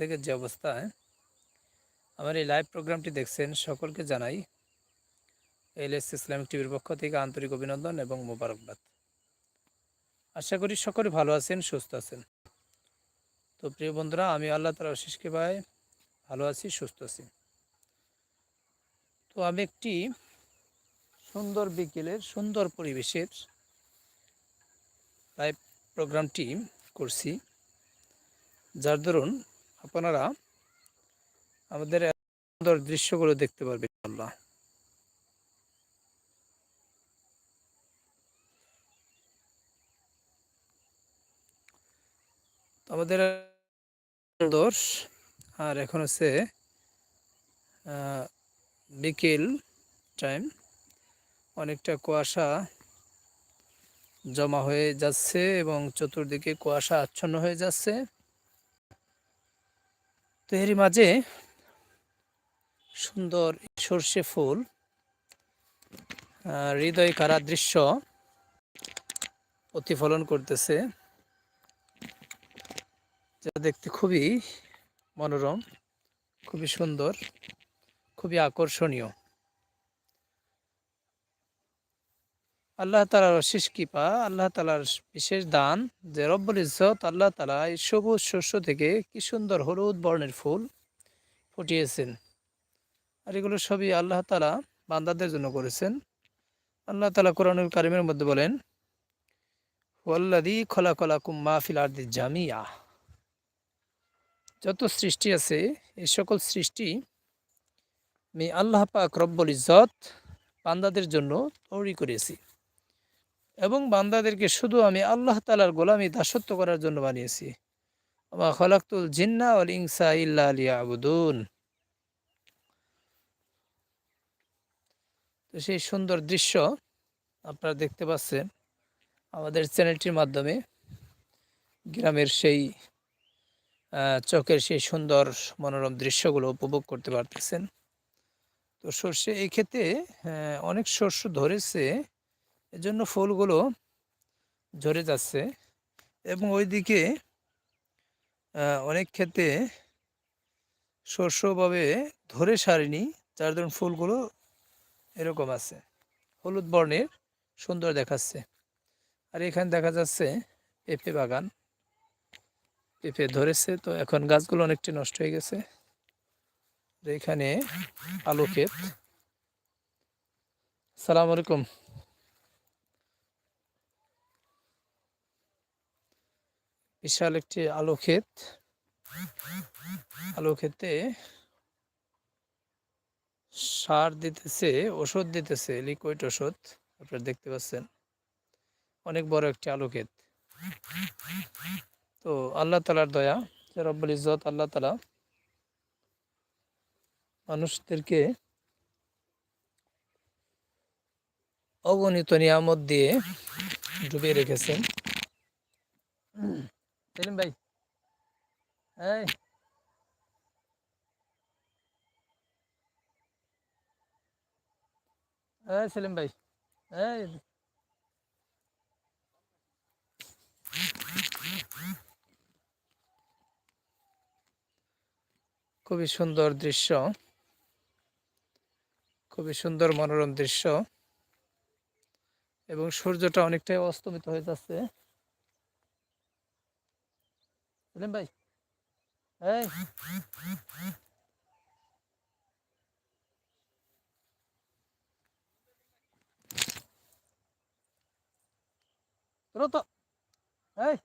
থেকে যে অবস্থায় আমার এই লাইভ প্রোগ্রামটি দেখছেন, সকলকে জানাই এল এস ইসলামিক টিভির পক্ষ থেকে আন্তরিক অভিনন্দন এবং মোবারকবাদ। আশা করি সকলে ভালো আছেন, সুস্থ আছেন। তো প্রিয় বন্ধুরা, আমি আল্লাহ তালা অশিসকে ভাই ভালো আছি, সুস্থ আছি। তো আমি একটি সুন্দর বিকেলের, সুন্দর পরিবেশের লাইভ প্রোগ্রামটি করছি। যার দরুন আপনারা আমাদের সুন্দর দৃশ্যগুলো দেখতে পারবেন আল্লাহ আমাদের সুন্দর, আর এখন হচ্ছে বিকেল টাইম। অনেকটা কুয়াশা জমা হয়ে যাচ্ছে এবং চতুর্দিকে কুয়াশা আচ্ছন্ন হয়ে যাচ্ছে। তো এরই মাঝে সুন্দর সর্ষে ফুল হৃদয় কারা দৃশ্য প্রতিফলন করতেছে, যা দেখতে খুবই মনোরম, খুবই সুন্দর, খুবই আকর্ষণীয়। আল্লাহ তালার অশেষ কৃপা, আল্লাহ তালার বিশেষ দান, যে রব্বুল ইজ্জত আল্লাহ তালা এই সবুজ শস্য থেকে কি সুন্দর হলুদ বর্ণের ফুল ফুটিয়েছেন। আর এগুলো সবই আল্লাহ তালা বান্দাদের জন্য করেছেন। আল্লাহ তালা কোরআনুল কারিমের মধ্যে বলেন ওয়াল্লাদি খলা কলা কুম্মা ফিল আর্দি জামিয়া। যত সৃষ্টি আছে, এই সকল সৃষ্টি আমি আল্লাহ পাক রব্বুল ইজ্জত বান্দাদের জন্য তৈরি করেছি। এবং বান্দাদেরকে শুধু আমি আল্লাহ তালার গোলামি দাসত্ব করার জন্য বানিয়েছি। আমা খলাক্তুল জিন্না অল ইনসা ইল্লা আলিয়া আবুদুন তো সেই সুন্দর দৃশ্য আপনারা দেখতে পাচ্ছেন আমাদের চ্যানেলটির মাধ্যমে। গ্রামের সেই চোখের সেই সুন্দর মনোরম দৃশ্যগুলো উপভোগ করতে পারতেছেন। তো সর্ষে এই ক্ষেত্রে অনেক শস্য ধরেছে। এজন্য ফুলগুলো ঝরে যাচ্ছে এবং ওইদিকে অনেক ক্ষেত্রে শস্যভাবে ধরে সারেনি, যার ধরুন ফুলগুলো এরকম আছে। হলুদ বর্ণের সুন্দর দেখাচ্ছে। আর এখানে দেখা যাচ্ছে পেঁপে বাগান। পেঁপে ধরেছে, তো এখন গাছগুলো অনেকটা নষ্ট হয়ে গেছে। এখানে আলু ক্ষেত। সালাম আলাইকুম। বিশাল একটি আলু ক্ষেত। আলু ক্ষেতে সার দিতেছে, ওষুধ দিতেছে লিকুইড ওষুধ, আপনারা দেখতে পাচ্ছেন। অনেক বড় একটি আলু ক্ষেত। তো আল্লাহ তালার দয়া রব্বুল ইজ্জত আল্লাহ তালা মানুষদেরকে অগণিত নিয়ামত দিয়ে ডুবিয়ে রেখেছেন। সেলিম ভাই এই এই সেলিম ভাই এই খুবই সুন্দর দৃশ্য। খুবই সুন্দর মনোরম দৃশ্য। এবং সূর্যটা অনেকটাই অস্তমিত হয়ে যাচ্ছে। সেলিম ভাই। এই। তোরা তো এই।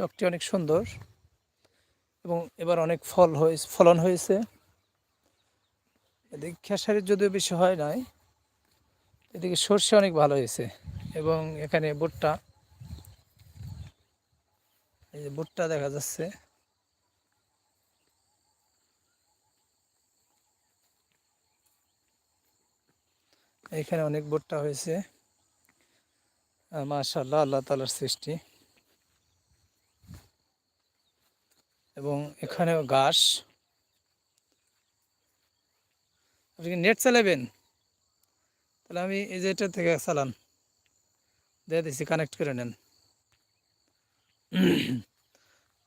চকটি অনেক সুন্দর এবং এবার অনেক ফল হয়েছে ফলন হয়েছে। এদিকে খেসারির যদিও বেশি হয় নাই, এদিকে সর্ষে অনেক ভালো হয়েছে এবং এখানে ভুট্টা। এই যে ভুট্টা দেখা যাচ্ছে। এখানে অনেক ভুট্টা হয়েছে। মাশাল্লাহ আল্লাহ তালার সৃষ্টি। এবং এখানেও ঘাস। আপনি কি নেট চালাবেন? তাহলে আমি এই যে এটা থেকে চালান। দিয়ে দিচ্ছি কানেক্ট করে নেন।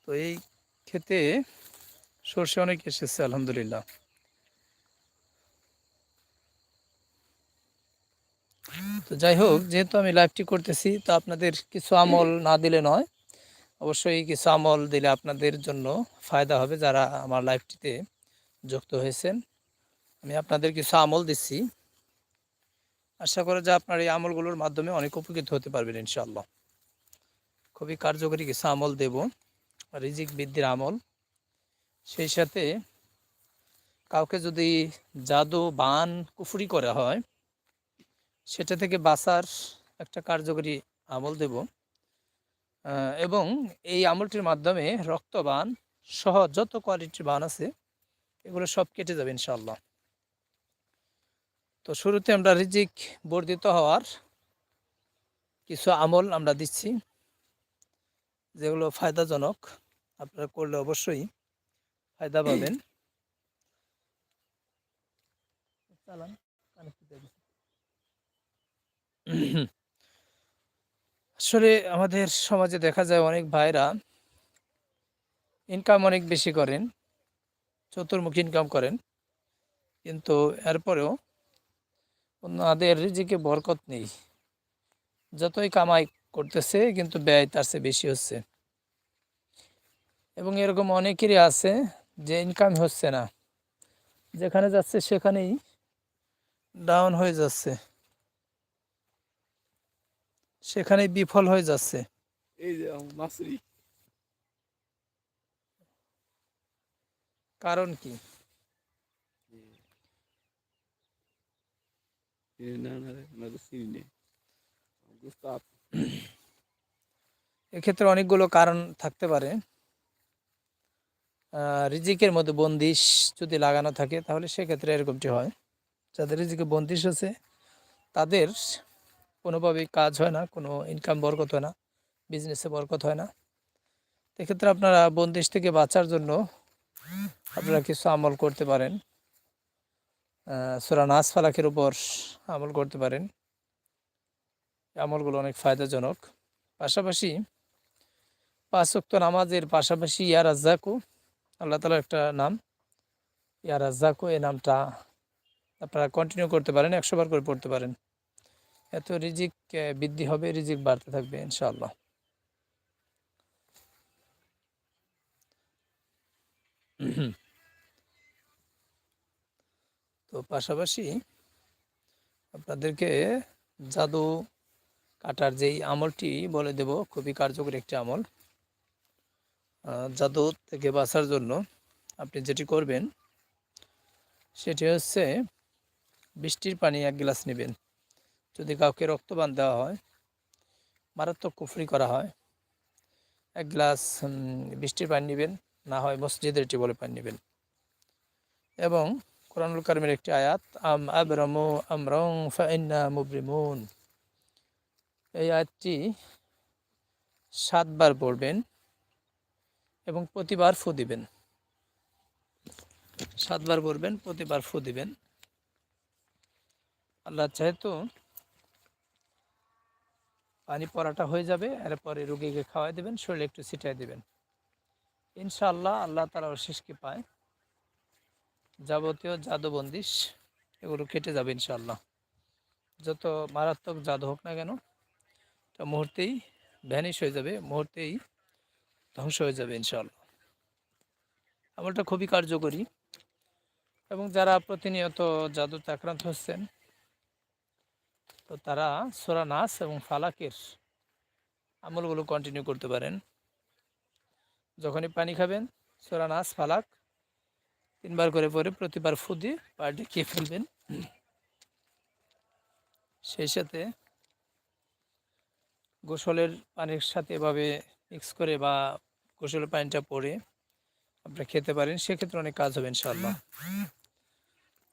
তো এই ক্ষেতে সর্ষে অনেক এসেছে, আলহামদুলিল্লাহ। তো যাই হোক, যেহেতু আমি লাইভটি করতেছি, তো আপনাদের কিছু আমল না দিলে নয়। অবশ্যই কিছু আমল দিলে আপনাদের জন্য ফায়দা হবে যারা আমার লাইফটিতে যুক্ত হয়েছেন। আমি আপনাদের কিছু আমল দিচ্ছি। আশা করি যে আপনার এই আমলগুলোর মাধ্যমে অনেক উপকৃত হতে পারবেন ইনশাল্লাহ খুবই কার্যকরী কিছু আমল দেব। রিজিক বৃদ্ধির আমল। সেই সাথে কাউকে যদি জাদু, বান, কুফুরি করা হয়, সেটা থেকে বাঁচার একটা কার্যকরী আমল দেব। এবং এই আমলটির মাধ্যমে রক্তবান সহ যত কোয়ালিটির বান আছে এগুলো সব কেটে যাবে ইনশাল্লাহ তো শুরুতে আমরা রিজিক বর্ধিত হওয়ার কিছু আমল আমরা দিচ্ছি যেগুলো ফায়দাজনক। আপনারা করলে অবশ্যই ফায়দা পাবেন। চালান। আসলে আমাদের সমাজে দেখা যায় অনেক ভাইরা ইনকাম অনেক বেশি করেন, চতুর্মুখী ইনকাম করেন। কিন্তু এরপরেও ওনাদের রিজিকে বরকত নেই। যতই কামাই করতেছে, কিন্তু ব্যয় তার চেয়ে বেশি হচ্ছে। এবং এরকম অনেকেরই আছে যে ইনকাম হচ্ছে না। যেখানে যাচ্ছে সেখানেই ডাউন হয়ে যাচ্ছে। সেখানেই বিফল হয়ে যাচ্ছে। এই যে কারণ কি? এক্ষেত্রে অনেকগুলো কারণ থাকতে পারে। রিজিকের মধ্যে বন্দিশ যদি লাগানো থাকে তাহলে সেক্ষেত্রে এরকমটি হয়। যাদের রিজিকে বন্দিশ আছে তাদের কোনোভাবেই কাজ হয় না, কোনো ইনকাম বরকত হয় না বিজনেসে বরকত হয় না। এক্ষেত্রে আপনারা বন্দিশ থেকে বাঁচার জন্য আপনারা কিছু আমল করতে পারেন। সুরা নাস ফালাকের উপর আমল করতে পারেন। আমলগুলো অনেক ফায়দাজনক। পাশাপাশি পাঁচ ওয়াক্ত নামাজের পাশাপাশি ইয়ার রাজ্জাকু, আল্লাহ তালার একটা নাম। ইয়ার রাজ্জাকু, এই নামটা আপনারা কন্টিনিউ করতে পারেন, একশো বার করে পড়তে পারেন। এত রিজিক বৃদ্ধি হবে, রিজিক বাড়তে থাকবে, ইনশাআল্লাহ। তো পাশাপাশি আপনাদেরকে জাদু কাটার যেই আমলটি বলে দেব, খুবই কার্যকরী একটি আমল। জাদু থেকে বাঁচার জন্য আপনি যেটি করবেন, সেটি হচ্ছে বৃষ্টির পানি এক গ্লাস নেবেন। যদি কাউকে রক্তবান দেওয়া হয়, মারাত্মক কুফরি করা হয়, এক গ্লাস বৃষ্টির পানি নেবেন, না হয় মসজিদের টিবলে পানি নেবেন। এবং কোরআনুল কারিমের একটি আয়াত, আম আবরামু আমরং ফাইন্না মুবরিমুন। এই আয়াতটি সাতবার পড়বেন এবং প্রতিবার ফু দিবেন। সাতবার পড়বেন, প্রতিবার ফু দিবেন। আল্লাহ যেহেতু পানি পরাটা হয়ে যাবে, এরপরে রুগীকে খাওয়াই দেবেন, শরীরে একটু ছিটাই দেবেন। ইনশাআল্লাহ আল্লাহ তালা শেষকে পায় যাবতীয় জাদু বন্দিশ এগুলো কেটে যাবে ইনশাআল্লাহ। যত মারাত্মক জাদু হোক না কেন এটা মুহূর্তেই ভ্যানিশ হয়ে যাবে, মুহূর্তেই ধ্বংস হয়ে যাবে ইনশাআল্লাহ। আমলটা খুবই কার্যকরী। এবং যারা প্রতিনিয়ত জাদুতে আক্রান্ত হচ্ছেন তো তারা সোরা নাস এবং ফালাকের আমলগুলো কন্টিনিউ করতে পারেন। যখনই পানি খাবেন, সোরা নাস, ফালাক তিনবার করে পরে প্রতিবার ফু দিয়ে পাটি খেয়ে ফেলবেন। সেই সাথে গোসলের পানির সাথে এভাবে মিক্স করে বা গোসলের পানিটা পরে আপনারা খেতে পারেন। সেক্ষেত্রে অনেক কাজ হবে ইনশাল্লাহ